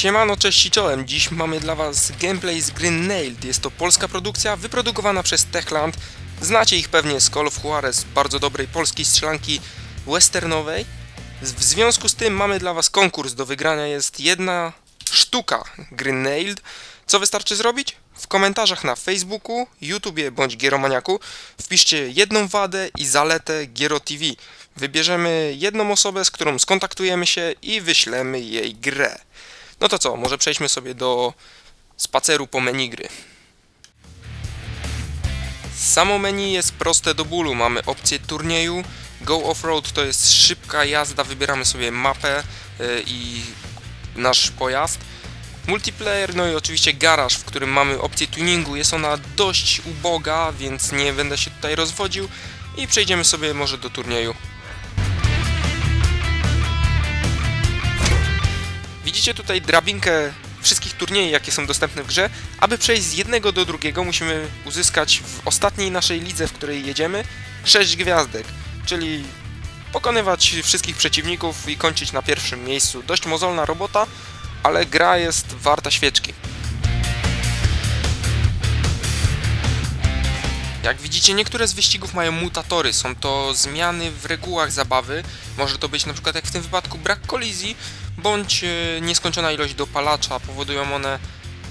Siemano, cześć i czołem. Dziś mamy dla Was gameplay z gry Nailed. Jest to polska produkcja wyprodukowana przez Techland. Znacie ich pewnie z Call of Juarez, bardzo dobrej polskiej strzelanki westernowej. W związku z tym mamy dla Was konkurs. Do wygrania jest jedna sztuka gry Nailed. Co wystarczy zrobić? W komentarzach na Facebooku, YouTubie bądź Gieromaniaku wpiszcie jedną wadę i zaletę Giero TV. Wybierzemy jedną osobę, z którą skontaktujemy się i wyślemy jej grę. No to co, może przejdźmy sobie do spaceru po menu gry. Samo menu jest proste do bólu. Mamy opcję turnieju. Go Offroad to jest szybka jazda, wybieramy sobie mapę y, i nasz pojazd. Multiplayer, no i oczywiście garaż, w którym mamy opcję tuningu. Jest ona dość uboga, więc nie będę się tutaj rozwodził. I przejdziemy sobie może do turnieju. Widzicie tutaj drabinkę wszystkich turniejów, jakie są dostępne w grze. Aby przejść z jednego do drugiego, musimy uzyskać w ostatniej naszej lidze, w której jedziemy, 6 gwiazdek, czyli pokonywać wszystkich przeciwników i kończyć na pierwszym miejscu. Dość mozolna robota, ale gra jest warta świeczki. Jak widzicie, niektóre z wyścigów mają mutatory. Są to zmiany w regułach zabawy. Może to być na przykład, jak w tym wypadku, brak kolizji, bądź e, nieskończona ilość dopalacza. Powodują one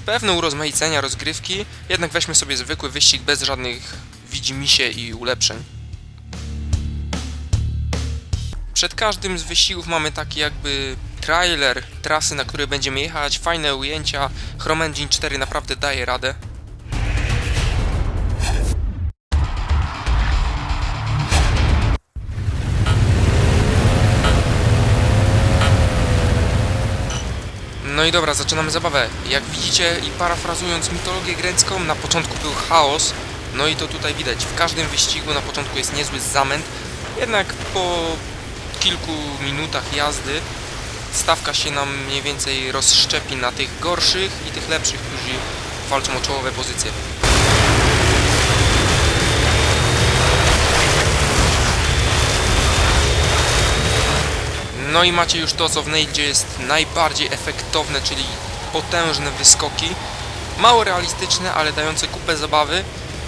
pewne urozmaicenia rozgrywki. Jednak weźmy sobie zwykły wyścig bez żadnych widzimisię i ulepszeń. Przed każdym z wyścigów mamy taki jakby trailer trasy, na której będziemy jechać, fajne ujęcia. Chrome Engine 4 naprawdę daje radę. No i dobra, zaczynamy zabawę. Jak widzicie i parafrazując mitologię grecką, na początku był chaos. No i to tutaj widać. W każdym wyścigu na początku jest niezły zamęt. Jednak po kilku minutach jazdy stawka się nam mniej więcej rozszczepi na tych gorszych i tych lepszych, którzy walczą o czołowe pozycje. No i macie już to, co w Naildzie jest najbardziej efektowne, czyli potężne wyskoki. Mało realistyczne, ale dające kupę zabawy.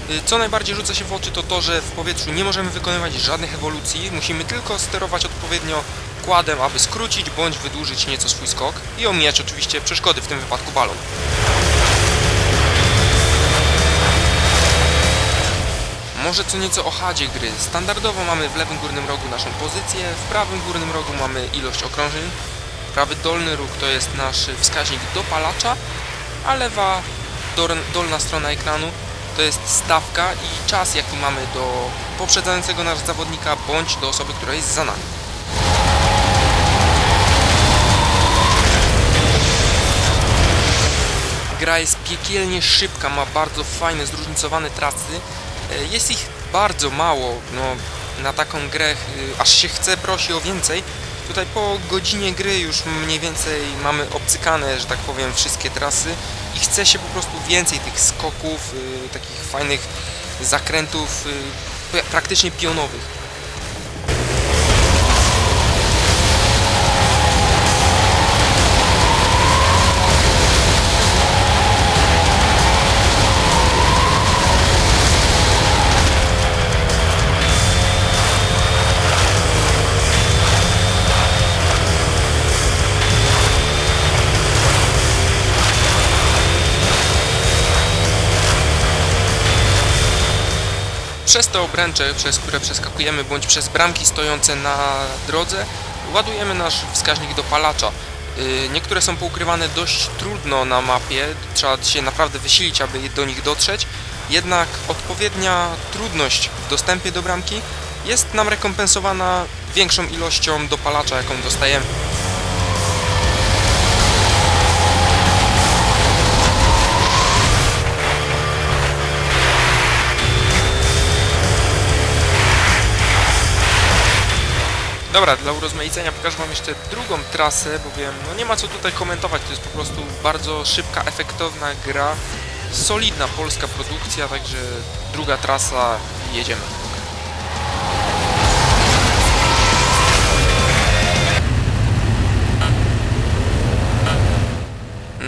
Y, Co najbardziej rzuca się w oczy to to, że w powietrzu nie możemy wykonywać żadnych ewolucji. Musimy tylko sterować odpowiednio kładem, aby skrócić bądź wydłużyć nieco swój skok i omijać oczywiście przeszkody, w tym wypadku balon. Może co nieco o chadzie gry. Standardowo mamy w lewym górnym rogu naszą pozycję, w prawym górnym rogu mamy ilość okrążeń. Prawy dolny róg to jest nasz wskaźnik dopalacza, a lewa dolna strona ekranu to jest stawka i czas jaki mamy do poprzedzającego nas zawodnika bądź do osoby, która jest za nami. Gra jest piekielnie szybka, ma bardzo fajne, zróżnicowane trasy. E, Jest ich bardzo mało, no, na taką grę y, aż się chce, prosi o więcej. Tutaj po godzinie gry już mniej więcej mamy obcykane, że tak powiem, wszystkie trasy i chce się po prostu więcej tych skoków, y, takich fajnych zakrętów, pra- praktycznie pionowych. Przez te obręcze, przez które przeskakujemy, bądź przez bramki stojące na drodze, ładujemy nasz wskaźnik dopalacza. Yy, Niektóre są poukrywane dość trudno na mapie, trzeba się naprawdę wysilić, aby do nich dotrzeć. Jednak odpowiednia trudność w dostępie do bramki jest nam rekompensowana większą ilością dopalacza, jaką dostajemy. Dobra, dla urozmaicenia pokażę Wam jeszcze drugą trasę, bowiem no nie ma co tutaj komentować, to jest po prostu bardzo szybka, efektowna gra, solidna polska produkcja, także druga trasa jedziemy.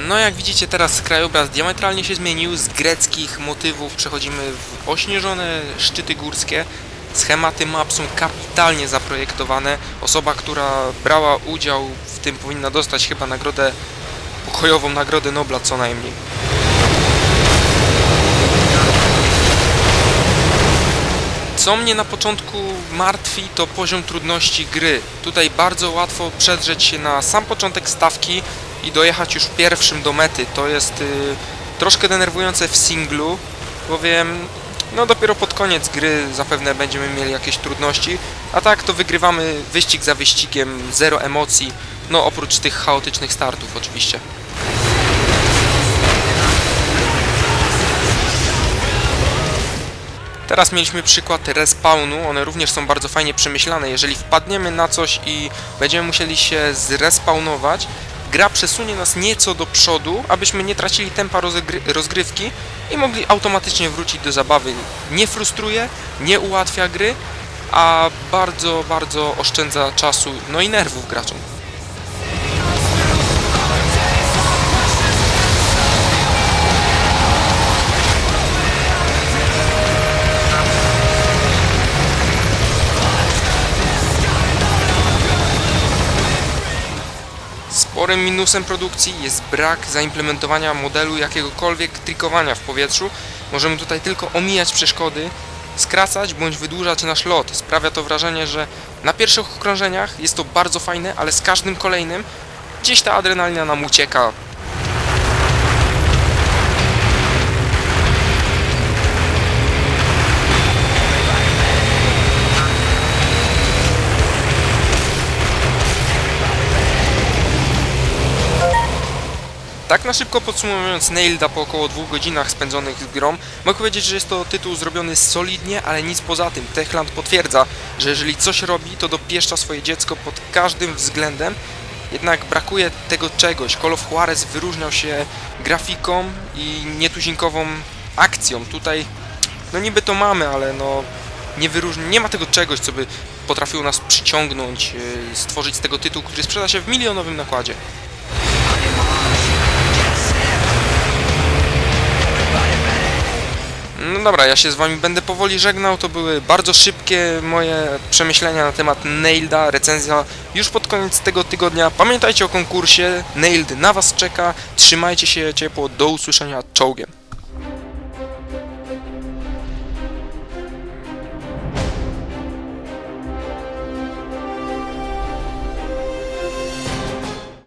No jak widzicie teraz krajobraz diametralnie się zmienił, z greckich motywów przechodzimy w ośnieżone szczyty górskie. Schematy map są kapitalnie zaprojektowane. Osoba, która brała udział w tym powinna dostać chyba nagrodę, pokojową nagrodę Nobla co najmniej. Co mnie na początku martwi, to poziom trudności gry. Tutaj bardzo łatwo przedrzeć się na sam początek stawki i dojechać już pierwszym do mety. To jest y, troszkę denerwujące w singlu, bowiem no dopiero pod koniec gry zapewne będziemy mieli jakieś trudności, a tak to wygrywamy wyścig za wyścigiem, zero emocji, no oprócz tych chaotycznych startów oczywiście. Teraz mieliśmy przykład respawnu, one również są bardzo fajnie przemyślane. Jeżeli wpadniemy na coś i będziemy musieli się zrespawnować, gra przesunie nas nieco do przodu, abyśmy nie tracili tempa rozgry- rozgrywki i mogli automatycznie wrócić do zabawy. Nie frustruje, nie ułatwia gry, a bardzo, bardzo oszczędza czasu, no i nerwów graczom. Sporym minusem produkcji jest brak zaimplementowania modelu jakiegokolwiek trikowania w powietrzu. Możemy tutaj tylko omijać przeszkody, skracać bądź wydłużać nasz lot. Sprawia to wrażenie, że na pierwszych okrążeniach jest to bardzo fajne, ale z każdym kolejnym gdzieś ta adrenalina nam ucieka. Tak na szybko podsumowując Nailda po około dwóch godzinach spędzonych z grą, mogę powiedzieć, że jest to tytuł zrobiony solidnie, ale nic poza tym. Techland potwierdza, że jeżeli coś robi, to dopieszcza swoje dziecko pod każdym względem, jednak brakuje tego czegoś. Call of Juarez wyróżniał się grafiką i nietuzinkową akcją. Tutaj, no niby to mamy, ale no nie wyróżni, nie ma tego czegoś, co by potrafiło nas przyciągnąć, yy, stworzyć z tego tytuł, który sprzeda się w milionowym nakładzie. Dobra, ja się z wami będę powoli żegnał. To były bardzo szybkie moje przemyślenia na temat Nailda. Recenzja już pod koniec tego tygodnia. Pamiętajcie o konkursie. Nailed na was czeka. Trzymajcie się ciepło. Do usłyszenia. Czołgiem.